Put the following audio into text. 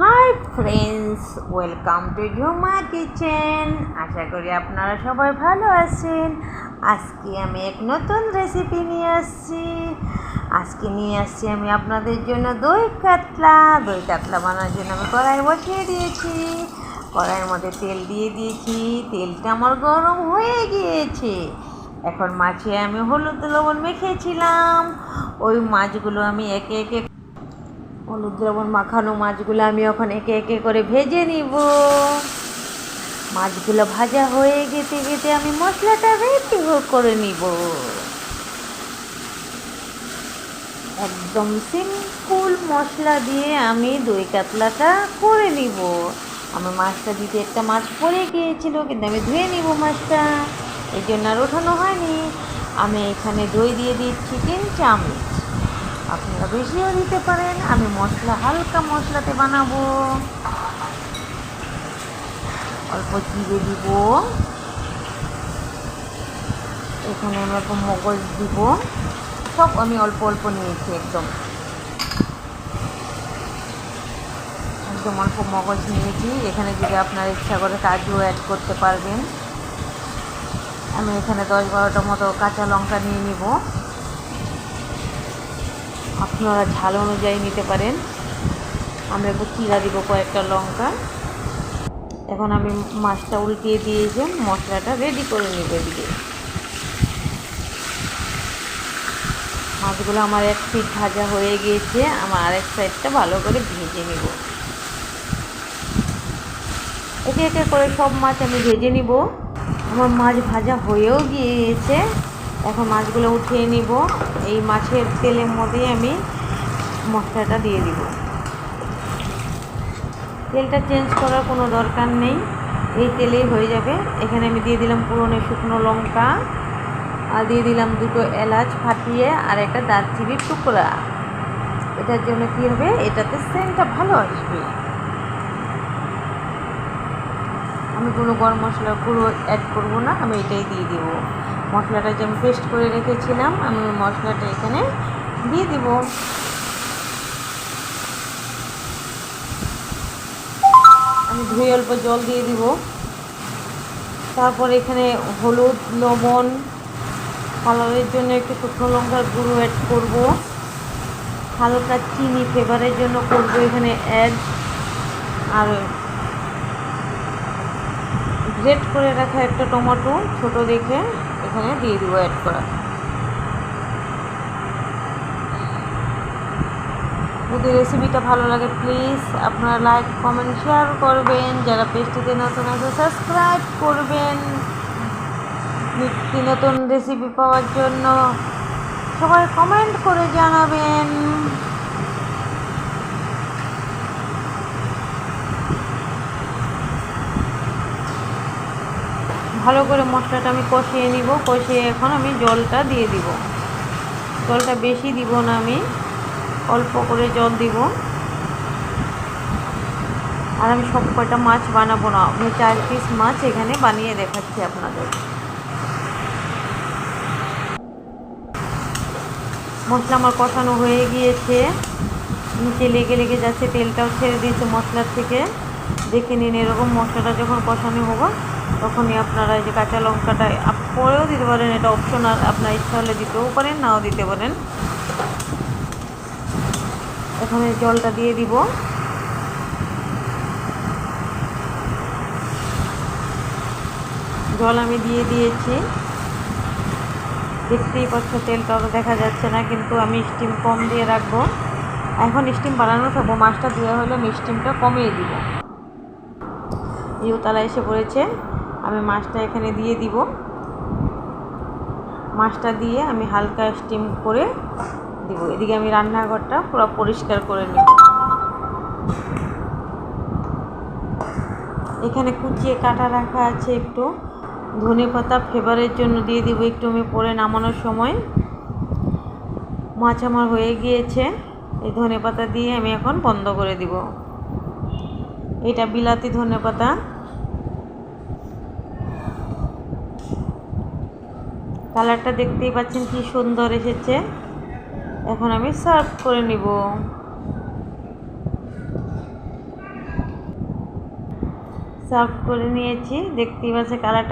Hi friends welcome to Jhuma kitchen আশা করি আপনারা সবাই ভালো আছেন। আজকে আমি এক নতুন রেসিপি নিয়ে আসছি। আজকে নিয়ে আসছি আমি আপনাদের জন্য দই কাতলা। দই কাতলা বানানোর জন্য আমি কড়াই বসিয়ে দিয়েছি। কড়াইয়ের মধ্যে তেল দিয়ে দিয়েছি। তেলটা আমার গরম হয়ে গিয়েছে। এখন মাছে আমি হলুদ লবণ মেখেছিলাম। ওই মাছগুলো আমি একে একে হলুদ লবণ মাখানো মাছগুলো আমি এখন একে একে করে ভেজে নিব। মাছগুলো ভাজা হয়ে গেতে গেতে আমি মশলাটা রেডি করে নিব। একদম সিম্পল মশলা দিয়ে আমি দই কাতলাটা করে নিব। আমি মাছটা দিতে একটা মাছ পড়ে গিয়েছিল, কিন্তু আমি ধুয়ে নিব মাছটা। এই জন্য আর ওঠানো হয়নি। আমি এখানে দই দিয়ে দিচ্ছি তিন চামচ। আপনারা বেশিও দিতে পারেন, আমি মশলা, হালকা মশলাতে বানাবো। অল্প জিরে দিব। এখানে আমি অল্প মগজ দিব। সব আমি অল্প অল্প নিয়েছি একদম। একদম অল্প মগজ নিয়েছি। এখানে যদি আপনার ইচ্ছা করে কাজু অ্যাড করতে পারবেন। আমি এখানে দশ বারোটা মতো কাঁচা লঙ্কা নিয়ে নিব। আপনারা ঝাল অনুযায়ী নিতে পারেন। আমরা একটু চিরা দিব কয়েকটা লঙ্কা। এখন আমি মাছটা উল্টিয়ে দিয়েছি, মশলাটা রেডি করে নেব এদিকে। মাছগুলো আমার এক পিঠ ভাজা হয়ে গিয়েছে, আমার আরেক সাইডটা ভালো করে ভেজে নেব। একে একে করে সব মাছ আমি ভেজে নিব। আমার মাছ ভাজা হয়েও গিয়েছে। এখন মাছগুলো উঠিয়ে নিব। এই মাছের তেলের মধ্যেই আমি মশলাটা দিয়ে দিব। তেলটা চেঞ্জ করার কোনো দরকার নেই। এই তেলেই হয়ে যাবে। এখানে আমি দিয়ে দিলাম পুরনো শুকনো লঙ্কা আর দিয়ে দিলাম দুটো এলাচ ফাটিয়ে আর একটা দারচিনির টুকরা। এটার জন্য কী হবে? এটাতে সেন্টটা ভালো আসবে। আমি কোনো গরম মশলা গুঁড়ো অ্যাড করব না, আমি এটাই দিয়ে দিব। মশলাটা যে আমি পেস্ট করে রেখেছিলাম, আমি ওই মশলাটা এখানে দিয়ে দিব। আমি ধুয়ে অল্প জল দিয়ে দিব। তারপর এখানে হলুদ, লবণ, কালারের জন্য একটু শুকনো লঙ্কার গুঁড়ো অ্যাড করব। হালকা চিনি ফ্লেভারের জন্য করব এখানে অ্যাড আর গ্রেট করে রাখা একটা টমেটো, ছোট দেখে। এখানে দিয়ে দিব অ্যাড করা। যদি রেসিপিটা ভালো লাগে প্লিজ আপনারা লাইক কমেন্ট শেয়ার করবেন। যারা পেস্টিতে নতুন আছে সাবস্ক্রাইব করবেন। নিত্য নতুন রেসিপি পাওয়ার জন্য সবাই কমেন্ট করে জানাবেন। ভালো করে মশলাটা আমি কষিয়ে নিব। কষিয়ে এখন আমি জলটা দিয়ে দিব। জলটা বেশি দিব না আমি, অল্প করে জল দিব। আর আমি সব কয়টা মাছ বানাবো না, আমি চার পিস মাছ এখানে বানিয়ে দেখাচ্ছি আপনাদের। মশলা আমার কষানো হয়ে গিয়েছে। নিচে লেগে লেগে যাচ্ছে, তেলটাও ছেড়ে দিয়েছে মশলার থেকে। দেখে নিন এরকম মশলাটা যখন কষানো হব। তখনই আপনারা এই যে কাঁচা লঙ্কাটা পরেও দিতে পারেন, এটা অপশনাল আপনার ইচ্ছা হলে দিতেও পারেন, নাও দিতে পারেন। এখানে জলটা দিয়ে দিব। জল আমি দিয়ে দিয়েছি। দেখতেই পাচ্ছ তেলটা অত দেখা যাচ্ছে না, কিন্তু আমি স্টিম কম দিয়ে রাখব। এখন স্টিম বাড়ানো থাকব, মাছটা ধুয়ে হলে আমি স্টিমটা কমিয়ে দিব। ইউতালা এসে পড়েছে। আমি মাছটা এখানে দিয়ে দিব। মাছটা দিয়ে আমি হালকা স্টিম করে দিব। এদিকে আমি রান্নাঘরটা পুরো পরিষ্কার করে নিব। এখানে কুচিয়ে কাটা রাখা আছে একটু। ধনে পাতা ফ্লেভারের জন্য দিয়ে দিব একটু আমি পরে নামানোর সময়। মাছ আমার হয়ে গিয়েছে। এই ধনে পাতা দিয়ে আমি এখন বন্ধ করে দিব। এটা বিলাতি ধনে পাতা। কালারটা দেখতেই পাচ্ছেন কি সুন্দর এসেছে। এখন আমি সার্ভ করে নিব। সার্ভ করে নিয়েছি, দেখতেই পাচ্ছে কালারটা